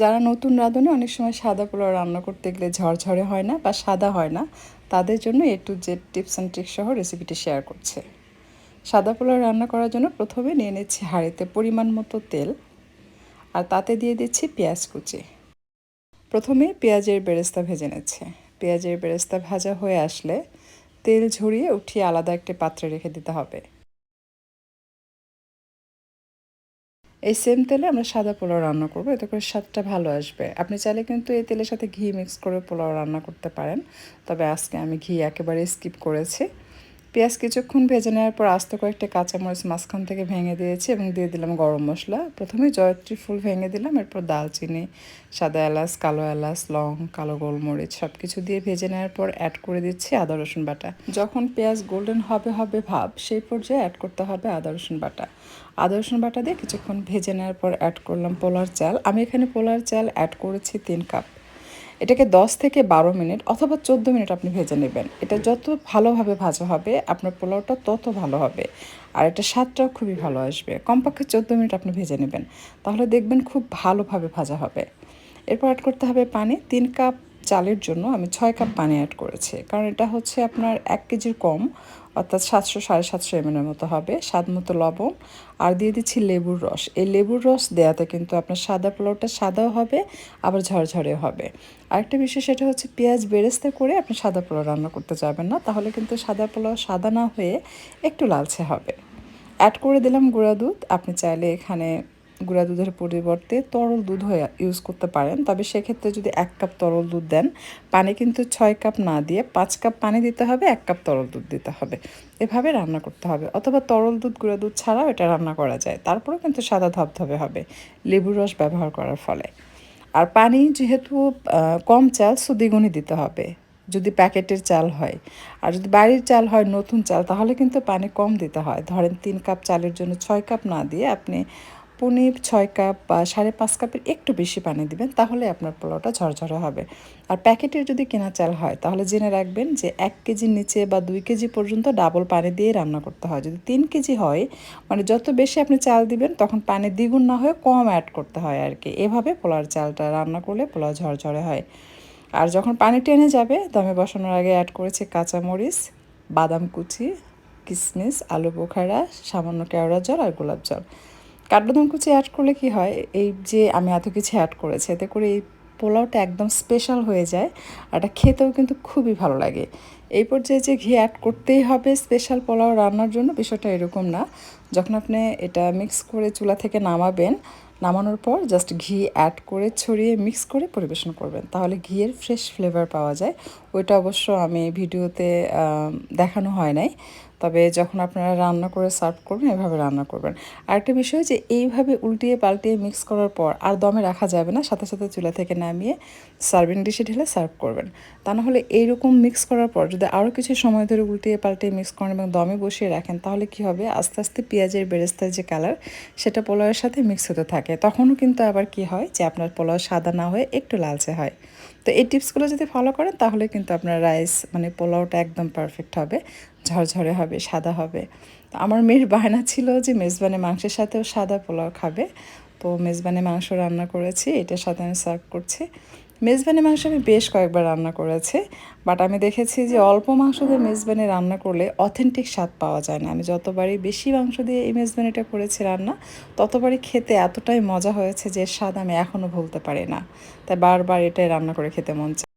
যারা নতুন রাঁধুনি, অনেক সময় সাদা পোলাও রান্না করতে গেলে ঝরঝরে হয় না বা সাদা হয় না। তাদের জন্য A to Z tips and tricks সহ রেসিপিটি শেয়ার করছে। সাদা পোলাও রান্না করার জন্য প্রথমে নিয়ে নিচ্ছি হাঁড়িতে পরিমাণ মতো তেল আর তাতে দিয়ে দিচ্ছি পেঁয়াজ কুচি। প্রথমে পেঁয়াজের বেরেস্তা ভেজে নিচ্ছে। পেঁয়াজের বেরেস্তা ভাজা হয়ে আসলে তেল ঝরিয়ে উঠিয়ে আলাদা একটি পাত্রে রেখে দিতে হবে। এই সেম তেলে আমরা সাদা পোলাও রান্না করব। এতে করে স্বাদটা ভালো আসবে। আপনি চাইলে কিন্তু এই তেলের সাথে ঘি মিক্স করে পোলাও রান্না করতে পারেন। তবে আজকে আমি ঘি একেবারে স্কিপ করেছি। পেঁয়াজ কিছুক্ষণ ভেজে নেওয়ার পর আস্তে কয়েকটা কাঁচামরিচ মাঝখান থেকে ভেঙে দিয়েছি এবং দিয়ে দিলাম গরম মশলা। প্রথমে জয়ত্রী ফুল ভেঙে দিলাম, এরপর দালচিনি সাদা এলাচ, কালো এলাচ, লং, কালো গোলমরিচ সব কিছু দিয়ে ভেজে নেওয়ার পর অ্যাড করে দিচ্ছি আদা, রসুন বাটা। যখন পেঁয়াজ গোল্ডেন হবে হবে ভাব, সেই পর্যায়ে অ্যাড করতে হবে আদা, রসুন বাটা। আদা, রসুন বাটা দিয়ে কিছুক্ষণ ভেজে নেওয়ার পর অ্যাড করলাম পোলার চাল। আমি এখানে পোলার চাল অ্যাড করেছি তিন কাপ এটাকে 10 থেকে বারো মিনিট অথবা চোদ্দ মিনিট আপনি ভেজে নেবেন। এটা যত ভালোভাবে ভাজা হবে, আপনার পোলাওটা তত ভালো হবে। আর এটা স্বাদটাও খুবই ভালো আসবে। কমপক্ষে চোদ্দ মিনিট আপনি ভেজে নেবেন। তাহলে দেখবেন খুব ভালোভাবে ভাজা হবে। এরপর অ্যাড করতে হবে পানি। তিন কাপ চালের জন্য আমি ছয় কাপ পানি অ্যাড করেছি। কারণ এটা হচ্ছে আপনার এক কেজির কম। অর্থাৎ সাতশো সাড়ে সাতশো এমএলের মতো হবে, স্বাদ মতো লবণ, আর দিয়ে দিচ্ছি লেবুর রস। এই লেবুর রস দেওয়াতে কিন্তু আপনার সাদা পোলাওটা সাদাও হবে, আবার ঝরঝরেও হবে। আরেকটা বিষয় সেটা হচ্ছে পেঁয়াজ বেরেস্তা করে আপনি সাদা পোলাও রান্না করতে যাবেন না, তাহলে কিন্তু সাদা পোলাও সাদা না হয়ে একটু লালচে হবে। অ্যাড করে দিলাম গুঁড়া দুধ, আপনি চাইলে এখানে গুঁড়া দুধের পরিবর্তে তরল দুধ হয়ে ইউজ করতে পারেন। তবে সেক্ষেত্রে যদি এক কাপ তরল দুধ দেন, পানি কিন্তু ছয় কাপ না দিয়ে পাঁচ কাপ পানি দিতে হবে, এক কাপ তরল দুধ দিতে হবে। এভাবে রান্না করতে হবে। অথবা তরল দুধ, গুঁড়া দুধ ছাড়াও এটা রান্না করা যায়। তারপরেও কিন্তু সাদা ধবধবে হবে, লেবুর রস ব্যবহার করার ফলে। আর পানি যেহেতু কম চাল সো দ্বিগুণই দিতে হবে। যদি প্যাকেটের চাল হয়। আর যদি বাড়ির চাল হয়, নতুন চাল, তাহলে কিন্তু পানি কম দিতে হয়। ধরেন তিন কাপ চালের জন্য ছয় কাপ না দিয়ে আপনি পনির, ছয় কাপ বা সাড়ে পাঁচ কাপের একটু বেশি পানি দিবেন, তাহলে আপনার পোলাওটা ঝরঝরে হবে। আর প্যাকেটের যদি কেনা চাল হয়, তাহলে জেনে রাখবেন যে এক কেজির নিচে বা দুই কেজি পর্যন্ত ডাবল পানি দিয়ে রান্না করতে হয়। যদি তিন কেজি হয় মানে যত বেশি আপনি চাল দিবেন, তখন পানি দ্বিগুণ না হয়ে কম অ্যাড করতে হয় আর কি। এভাবে পোলার চালটা রান্না করলে পোলাও ঝরঝরে হয়। আর যখন পানি টেনে যাবে দমে বসানোর আগে অ্যাড করেছে কাঁচামরিচ, বাদাম কুচি কিশমিশ আলু বোখারা, সামান্য কেওড়া জল আর গোলাপ জল। কাঠবাদাম কুচি অ্যাড করলে কি হয়? এই যে আমি এত কিছু অ্যাড করেছি, এতে করে এই পোলাওটা একদম স্পেশাল হয়ে যায় আর এটা খেতেও কিন্তু খুবই ভালো লাগে। এই পর্যায়ে যে ঘি অ্যাড করতেই হবে স্পেশাল পোলাও রান্নার জন্য বিষয়টা এরকম না। যখন আপনি এটা মিক্স করে চুলা থেকে নামাবেন, নামানোর পর জাস্ট ঘি অ্যাড করে ছড়িয়ে মিক্স করে পরিবেশন করবেন। তাহলে ঘিয়ের ফ্রেশ ফ্লেভার পাওয়া যায়। ওইটা অবশ্য আমি ভিডিওতে দেখানো হয় নাই। তবে যখন আপনারা রান্না করে সার্ভ করবেন, এভাবে রান্না করবেন। আরেকটা বিষয় যে এইভাবে উল্টিয়ে পাল্টিয়ে মিক্স করার পর আর দমে রাখা যাবে না, সাথে সাথে চুলা থেকে নামিয়ে সার্ভিং ডিশে ঢেলে সার্ভ করবেন। তা নাহলে এইরকম মিক্স করার পর যদি আরও কিছু সময় ধরে উল্টিয়ে পাল্টিয়ে মিক্স করেন এবং দমে বসিয়ে রাখেন, তাহলে কি হবে? আস্তে আস্তে পেঁয়াজের বেরেস্তার যে কালার সেটা পোলাওয়ের সাথে মিক্স হতে থাকে। তখনও কিন্তু আবার কি হয় যে আপনার পোলাও সাদা না হয়ে একটু লালচে হয়। তো এই টিপসগুলো যদি ফলো করেন, তাহলে কিন্তু আপনার রাইস মানে পোলাওটা একদম পারফেক্ট হবে। ঝরঝরে হবে, সাদা হবে। তো আমার মেয়ের বায়না ছিল যে মেজবানে মাংসের সাথেও সাদা পোলাও খাবে। তো মেজবানে মাংস রান্না করেছি এটার সাথে আমি সার্ভ করছি। মেজবানি মাংস আমি বেশ কয়েকবার রান্না করেছি বাট আমি দেখেছি যে অল্প মাংস দিয়ে মেজবানি রান্না করলে অথেন্টিক স্বাদ পাওয়া যায় না। আমি যতবারই বেশি মাংস দিয়ে এই মেজবানিটা করেছি রান্না, ততবারই খেতে এতটাই মজা হয়েছে যে স্বাদ আমি এখনও ভুলতে পারি না। তাই বারবার এটাই রান্না করে খেতে মন চায়।